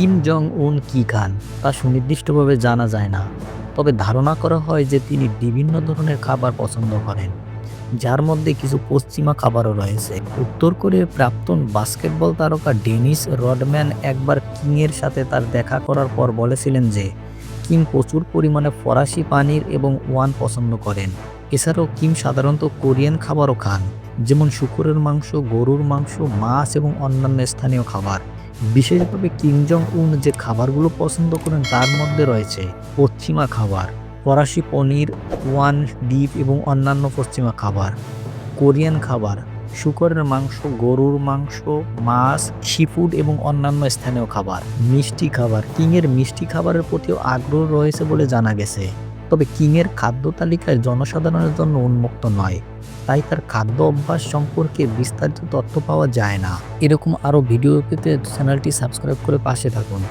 Kim Jong উন কি খান তা সুনির্দিষ্টভাবে জানা যায় না। তবে ধারণা করা হয় যে তিনি বিভিন্ন ধরনের খাবার পছন্দ করেন, যার মধ্যে কিছু পশ্চিমা খাবারও রয়েছে। উত্তর কোরিয়ার প্রাক্তন বাস্কেটবল তারকা ডেনিস রডম্যান একবার কিংয়ের সাথে তার দেখা করার পর বলেছিলেন যে, কিম প্রচুর পরিমাণে ফরাসি পানির এবং ওয়ান পছন্দ করেন। এছাড়াও কিম সাধারণত কোরিয়ান খাবারও খান, যেমন শুকুরের মাংস, গরুর মাংস, মাছ এবং অন্যান্য স্থানীয় খাবার। বিশেষভাবে কিম জং উন যে খাবারগুলো পছন্দ করেন, তার মধ্যে রয়েছে পশ্চিমা খাবার, ফরাসি পনির, ওয়ান ডিপ এবং অন্যান্য পশ্চিমা খাবার, কোরিয়ান খাবার, শুকরের মাংস, গরুর মাংস, মাছ সিফুড এবং অন্যান্য স্থানীয় খাবার, মিষ্টি খাবার। কিংয়ের মিষ্টি খাবারের প্রতিও আগ্রহ রয়েছে বলে জানা গেছে। তবে কিংয়ের খাদ্য তালিকায় জনসাধারণের জন্য উন্মুক্ত নয়, তাই তার খাদ্য অভ্যাস সম্পর্কে বিস্তারিত তথ্য পাওয়া যায় না। এরকম আরও ভিডিও পেতে চ্যানেলটি সাবস্ক্রাইব করে পাশে থাকুন।